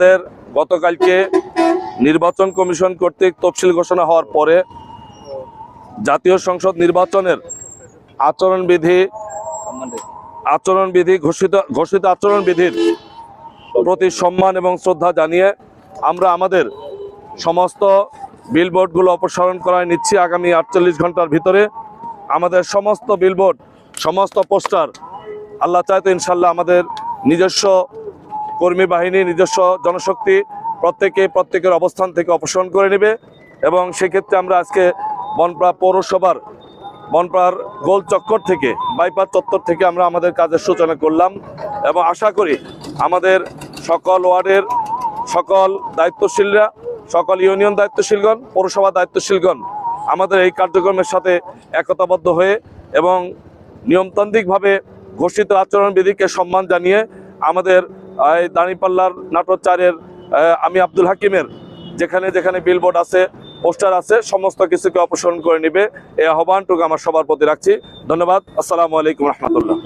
আমাদের গতকালকে নির্বাচন কমিশন কর্তৃক তফসিল ঘোষণা হওয়ার পরে জাতীয় সংসদ নির্বাচনের আচরণবিধি আচরণবিধি ঘোষিত ঘোষিত আচরণবিধির প্রতি সম্মান এবং শ্রদ্ধা জানিয়ে আমরা আমাদের সমস্ত বিলবোর্ডগুলো অপসারণ করায় নিচ্ছি আগামী আটচল্লিশ ঘণ্টার ভিতরে। আমাদের সমস্ত বিলবোর্ড সমস্ত পোস্টার আল্লাহ চাইতো ইনশাল্লাহ আমাদের নিজস্ব কর্মী বাহিনী, নিজস্ব জনশক্তি প্রত্যেকে প্রত্যেকের অবস্থান থেকে অপসারণ করে নেবে এবং সেক্ষেত্রে আমরা আজকে বনপাড়া পৌরসভার, বনপাড়ার গোল চক্কর থেকে, বাইপাস চত্বর থেকে আমরা আমাদের কাজের সূচনা করলাম এবং আশা করি আমাদের সকল ওয়ার্ডের সকল দায়িত্বশীলরা, সকল ইউনিয়ন দায়িত্বশীলগণ, পৌরসভা দায়িত্বশীলগণ আমাদের এই কার্যক্রমের সাথে একতাবদ্ধ হয়ে এবং নিয়মতান্ত্রিকভাবে ঘোষিত আচরণবিধিকে সম্মান জানিয়ে আমাদের এই দাঁড়িপাল্লার নাটোর চারের আমি আব্দুল হাকিমের, যেখানে যেখানে বিলবোর্ড আছে পোস্টার আছে, সমস্ত কিছুকে অপসারণ করে নিবে। এই আহ্বানটুকু আমার সবার প্রতি রাখছি। ধন্যবাদ। আসসালামু আলাইকুম রহমতুল্লাহ।